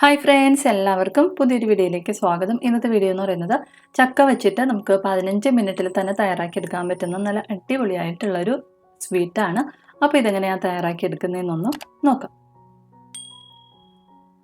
Hi friends എല്ലാവർക്കും പുതിയൊരു വീഡിയോയിലേക്ക് സ്വാഗതം. ഇന്നത്തെ വീഡിയോ എന്ന് പറയുന്നത് ചക്ക വെച്ചിട്ട് നമുക്ക് പതിനഞ്ച് മിനിറ്റിൽ തന്നെ തയ്യാറാക്കിയെടുക്കാൻ പറ്റുന്ന നല്ല അടിപൊളിയായിട്ടുള്ളൊരു സ്വീറ്റാണ് അപ്പോൾ ഇതെങ്ങനെയാണ് തയ്യാറാക്കിയെടുക്കുന്നതെന്നൊന്ന് നോക്കാം.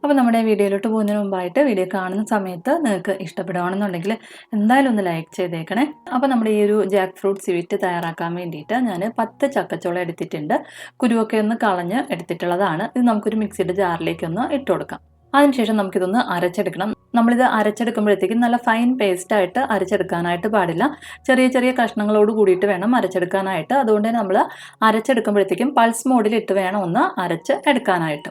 അപ്പോൾ നമ്മുടെ വീഡിയോയിലോട്ട് പോകുന്നതിന് മുമ്പായിട്ട് വീഡിയോ കാണുന്ന സമയത്ത് നിങ്ങൾക്ക് ഇഷ്ടപ്പെടുകയാണെന്നുണ്ടെങ്കിൽ എന്തായാലും ഒന്ന് ലൈക്ക് ചെയ്തേക്കണേ. അപ്പോൾ നമ്മുടെ ഈ ഒരു ജാക്ക് ഫ്രൂട്ട് സ്വീറ്റ് തയ്യാറാക്കാൻ വേണ്ടിയിട്ട് ഞാൻ പത്ത് ചക്കച്ചോളം എടുത്തിട്ടുണ്ട്. കുരുവൊക്കെ ഒന്ന് കളഞ്ഞ് എടുത്തിട്ടുള്ളതാണ്. ഇത് നമുക്കൊരു മിക്സിയുടെ ജാറിലേക്കൊന്ന് ഇട്ട് കൊടുക്കാം. അതിനുശേഷം നമുക്കിതൊന്ന് അരച്ചെടുക്കണം. നമ്മളിത് അരച്ചെടുക്കുമ്പോഴത്തേക്കും നല്ല ഫൈൻ പേസ്റ്റായിട്ട് അരച്ചെടുക്കാനായിട്ട് പാടില്ല. ചെറിയ ചെറിയ കഷ്ണങ്ങളോട് കൂടിയിട്ട് വേണം അരച്ചെടുക്കാനായിട്ട്. അതുകൊണ്ട് തന്നെ നമ്മൾ അരച്ചെടുക്കുമ്പോഴത്തേക്കും പൾസ് മോഡിലിട്ട് വേണം ഒന്ന് അരച്ച് എടുക്കാനായിട്ട്.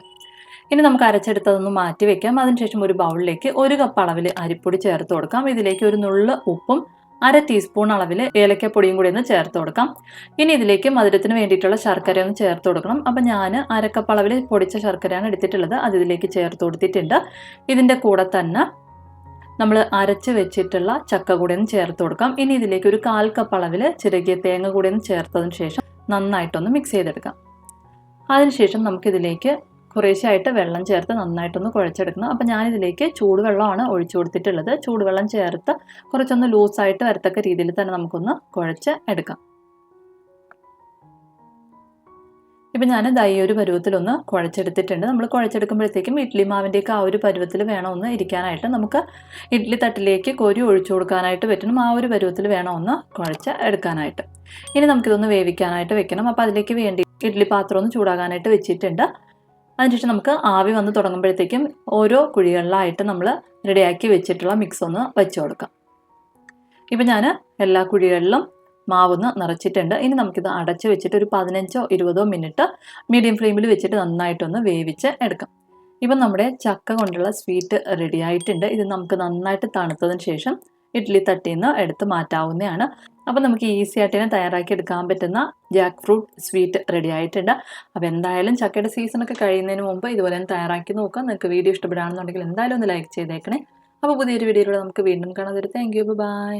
ഇനി നമുക്ക് അരച്ചെടുത്തതൊന്ന് മാറ്റി വെക്കാം. അതിനുശേഷം ഒരു ബൗളിലേക്ക് ഒരു കപ്പ് അളവിൽ അരിപ്പൊടി ചേർത്ത് കൊടുക്കാം. ഇതിലേക്ക് ഒരു നുള്ള് ഉപ്പും അര ടീസ്പൂൺ അളവിൽ ഏലക്കപ്പൊടിയും കൂടി ഒന്ന് ചേർത്ത് കൊടുക്കാം. ഇനി ഇതിലേക്ക് മധുരത്തിന് വേണ്ടിയിട്ടുള്ള ശർക്കര ഒന്ന് ചേർത്ത് കൊടുക്കണം. അപ്പം ഞാൻ അരക്കപ്പ് അളവിൽ പൊടിച്ച ശർക്കരയാണ് എടുത്തിട്ടുള്ളത്. അത് ഇതിലേക്ക് ചേർത്ത് കൊടുത്തിട്ടുണ്ട്. ഇതിന്റെ കൂടെ തന്നെ നമ്മൾ അരച്ച് വെച്ചിട്ടുള്ള ചക്ക കൂടി ഒന്ന് ചേർത്ത് കൊടുക്കാം. ഇനി ഇതിലേക്ക് ഒരു കാൽ കപ്പ് അളവിൽ ചിരകിയ തേങ്ങ കൂടി ഒന്ന് ചേർത്തതിന് ശേഷം നന്നായിട്ടൊന്ന് മിക്സ് ചെയ്തെടുക്കാം. അതിനുശേഷം നമുക്കിതിലേക്ക് കുറേശ്ശായിട്ട് വെള്ളം ചേർത്ത് നന്നായിട്ടൊന്ന് കുഴച്ചെടുക്കണം. അപ്പോൾ ഞാനിതിലേക്ക് ചൂടുവെള്ളമാണ് ഒഴിച്ചു കൊടുത്തിട്ടുള്ളത്. ചൂടുവെള്ളം ചേർത്ത് കുറച്ചൊന്ന് ലൂസായിട്ട് വരത്തക്ക രീതിയിൽ തന്നെ നമുക്കൊന്ന് കുഴച്ച് എടുക്കാം. ഇപ്പം ഞാൻ ദൈ ഒരു പരുവത്തിലൊന്ന് കുഴച്ചെടുത്തിട്ടുണ്ട്. നമ്മൾ കുഴച്ചെടുക്കുമ്പോഴത്തേക്കും ഇഡ്ലി മാവിന്റെയൊക്കെ ആ ഒരു പരുവത്തിൽ വേണമെന്ന് ഇരിക്കാനായിട്ട് നമുക്ക് ഇഡ്ലി തട്ടിലേക്ക് കോരി ഒഴിച്ചു കൊടുക്കാനായിട്ട് പറ്റണം. ആ ഒരു പരുവത്തിൽ വേണമെന്ന് കുഴച്ച് എടുക്കാനായിട്ട്. ഇനി നമുക്കിതൊന്ന് വേവിക്കാനായിട്ട് വെക്കണം. അപ്പോൾ അതിലേക്ക് വേണ്ടി ഇഡ്ലി പാത്രം ഒന്ന് ചൂടാകാനായിട്ട് വെച്ചിട്ടുണ്ട്. അതിനുശേഷം നമുക്ക് ആവി വന്ന് തുടങ്ങുമ്പോഴത്തേക്കും ഓരോ കുഴികളിലായിട്ട് നമ്മൾ റെഡിയാക്കി വെച്ചിട്ടുള്ള മിക്സ് ഒന്ന് വെച്ച് കൊടുക്കാം. ഇപ്പം ഞാൻ എല്ലാ കുഴികളിലും മാവൊന്ന് നിറച്ചിട്ടുണ്ട്. ഇനി നമുക്കിത് അടച്ച് വെച്ചിട്ട് ഒരു പതിനഞ്ചോ ഇരുപതോ മിനിറ്റ് മീഡിയം ഫ്ലെയിമിൽ വെച്ചിട്ട് നന്നായിട്ടൊന്ന് വേവിച്ച് എടുക്കാം. ഇപ്പം നമ്മുടെ ചക്ക കൊണ്ടുള്ള സ്വീറ്റ് റെഡി ആയിട്ടുണ്ട്. ഇത് നമുക്ക് നന്നായിട്ട് തണുത്തതിന് ശേഷം ഇഡ്ഡലി തട്ടിയിൽ നിന്ന് എടുത്ത് മാറ്റാവുന്നതാണ്. അപ്പോൾ നമുക്ക് ഈസി ആയിട്ട് തന്നെ തയ്യാറാക്കി എടുക്കാൻ പറ്റുന്ന ജാക്ക് ഫ്രൂട്ട് സ്വീറ്റ് റെഡി ആയിട്ടുണ്ട്. അപ്പോൾ എന്തായാലും ചക്കയുടെ സീസണൊക്കെ കഴിയുന്നതിന് മുമ്പ് ഇതുപോലെ തന്നെ തയ്യാറാക്കി നോക്കുക. നിങ്ങൾക്ക് വീഡിയോ ഇഷ്ടപ്പെടുകയാണെന്നുണ്ടെങ്കിൽ എന്തായാലും ഒന്ന് ലൈക്ക് ചെയ്തേക്കണേ. അപ്പോൾ പുതിയൊരു വീഡിയോയിലൂടെ നമുക്ക് വീണ്ടും കാണാൻ തരും താങ്ക് യു ബൈ